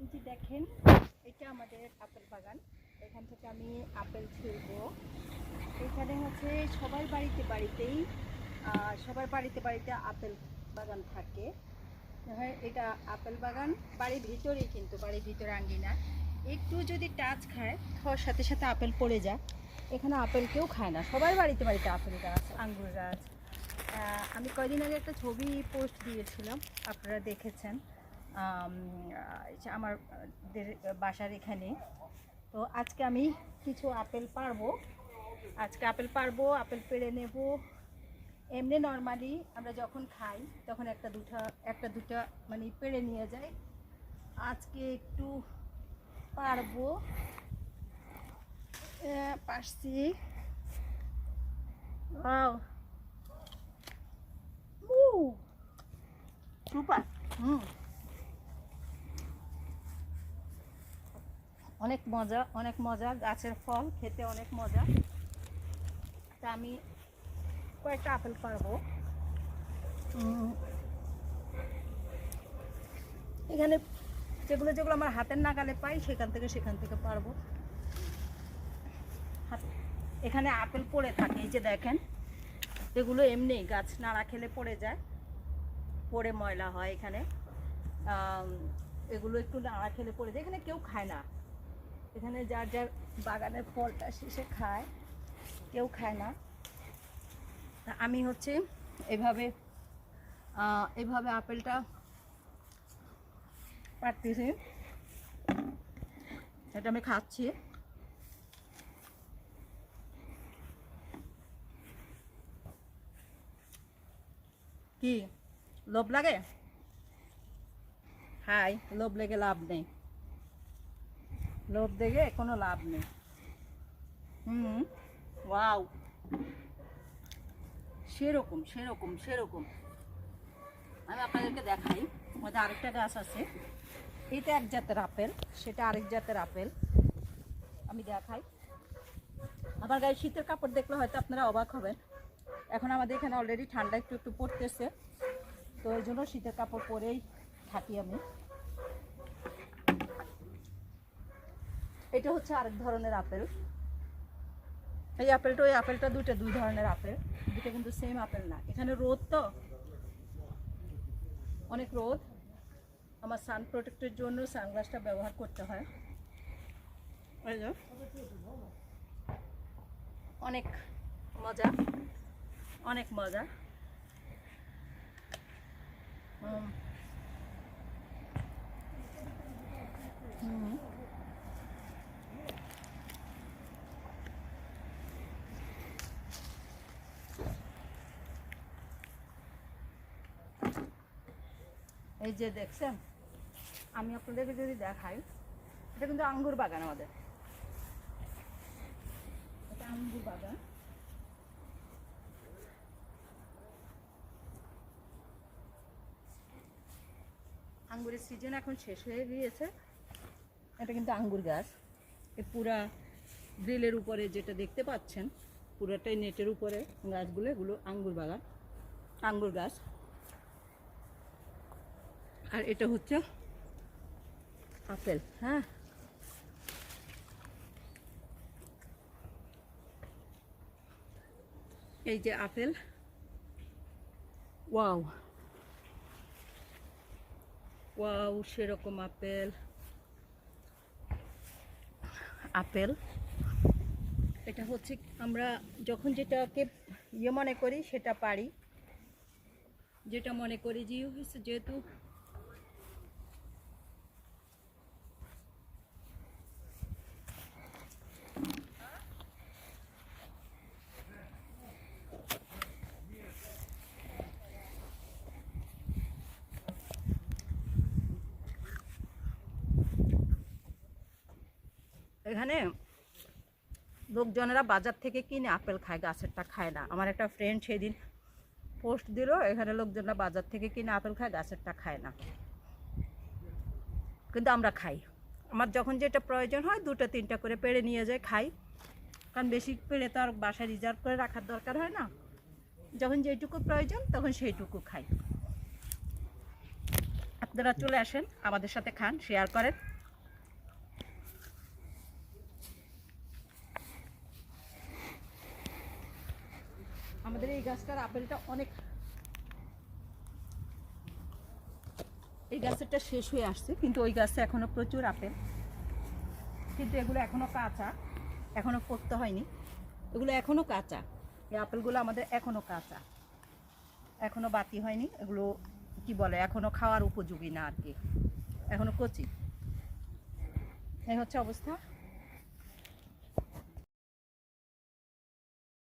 এই যে দেখেন, এটা আমাদের আপেল বাগান। এখান থেকে আমি আপেল ছিলবো এখানে হচ্ছে সবার বাড়িতে বাড়িতেই সবার বাড়িতে বাড়িতে আপেল বাগান থাকে। এটা আপেল বাগান, বাড়ির ভিতরেই কিন্তু, বাড়ির ভিতরে আঙ্গিনা একটু যদি টাচ খায়, খাওয়ার সাথে সাথে আপেল পড়ে যায়। এখানে আপেল কেউ খায় না। সবার বাড়িতে বাড়িতে আপেল গাছ, আঙ্গুর গাছ। আমি কয়দিন আগে একটা ছবি পোস্ট দিয়েছিলাম, আপনারা দেখেছেন। আম, আহ, এই যে আমার আহ, বাসার এখানে। তো আজকে আমি কিছু আপেল পারব। আজকে আপেল পারব আপেল পেড়ে নেব। এমনি নর্মালি আমরা যখন খাই তখন একটা দুটা একটা দুটা মানে পেড়ে নিয়ে যাই। আজকে একটু পারব। পারছি. সুপার হুম। অনেক মজা অনেক মজা। গাছের ফল, খেতে অনেক মজা। তা আমি কয়েকটা আপেল পারব এখানে যেগুলো যেগুলো আমার হাতের নাগালে পাই, সেখান থেকে সেখান থেকে পারব। এখানে আপেল পড়ে থাকে, এই যে দেখেন। এগুলো এমনি গাছ নাড়া খেলে পড়ে যায়। পড়ে ময়লা হয় এখানে। এগুলো একটু নাড়া খেলে পড়ে যায়। এখানে কেউ খায় না। এখানে যার যার বাগানের ফলটা শেষে খায়, কেউ খায় না। আমি হচ্ছে এভাবে এভাবে আপেলটা পারতেছি এটা আমি খাচ্ছি। কি? লোভ লাগে? হাই, লোভ লেগে লাভ নেই। লোভ দেখে কোনো লাভ নেই। হুম, ওয়াও। সেরকম সেরকম সেরকম। আমি আপনাদেরকে দেখাই আমাদের আরেকটা গাছ আছে। এটা এক জাতের আপেল, সেটা আরেক জাতের আপেল। আমি দেখাই। আমার গায়ে শীতের কাপড় দেখলে হয়তো আপনারা অবাক হবেন। এখন আমাদের এখানে অলরেডি ঠান্ডা একটু একটু পড়তেছে। তো ওই জন্য শীতের কাপড় পরেই থাকি আমি। এটা হচ্ছে আরেক ধরনের আপেল। এই আপেলটা ওই আপেলটা দুইটা দুই ধরনের আপেল। দুটো কিন্তু সেম আপেল না। এখানে রোদ তো? অনেক রোদ। আমার সান প্রোটেক্টের জন্য সানগ্লাসটা ব্যবহার করতে হয়। অনেক মজা। অনেক মজা হুম। হুম। এই যে দেখছেন, আমি আপনাদেরকে যদি দেখাই, এটা কিন্তু আঙ্গুর বাগান আমাদের। এটা আঙ্গুর বাগান। আঙ্গুরের সিজন এখন শেষ হয়ে গিয়েছে। এটা কিন্তু আঙ্গুর গাছ। এ পুরা গ্রিলের উপরে যেটা দেখতে পাচ্ছেন, পুরোটাই নেটের উপরে গাছগুলো, এগুলো আঙ্গুর বাগান, আঙ্গুর গাছ। আর এটা হচ্ছে আপেল হ্যাঁ? এই যে আপেল। ওয়াও। ওয়াও, সেরকম আপেল। আপেল। এটা হচ্ছে আমরা যখন যেটাকে ইয়ে মনে করি, সেটা পারি। যেটা মনে করি যে হচ্ছে যেহেতু এখানে লোকজনেরা বাজার থেকে কিনে আপেল খায়, গাছেরটা খায় না। আমার একটা ফ্রেন্ড সেদিন পোস্ট দিল, এখানে লোকজনরা বাজার থেকে কিনে আপেল খায়, গাছেরটা খায় না। কিন্তু আমরা খাই। আমার যখন যেটা প্রয়োজন হয়, দুটো, তিনটা করে পেড়ে নিয়ে যায়, খাই। কারণ বেশি পেড়ে তো আর বাসায় রিজার্ভ করে রাখার দরকার হয় না। যখন যেটুকু প্রয়োজন, তখন সেইটুকু খাই। আপনারা চলে আসেন, আমাদের সাথে খান শেয়ার করেন। আমাদের এই গাছটার আপেলটা অনেক এই গাছেরটা শেষ হয়ে আসছে, কিন্তু ওই গাছে এখনও প্রচুর আপেল। কিন্তু এগুলো এখনও কাঁচা, এখনও পড়তে হয়নি। এগুলো এখনও কাঁচা। এই আপেলগুলো আমাদের এখনও কাঁচা। এখনও বাতি হয়নি, এগুলো কি বলে, এখনও খাওয়ার উপযোগী না আর কি। এখনও কচি। এই হচ্ছে অবস্থা।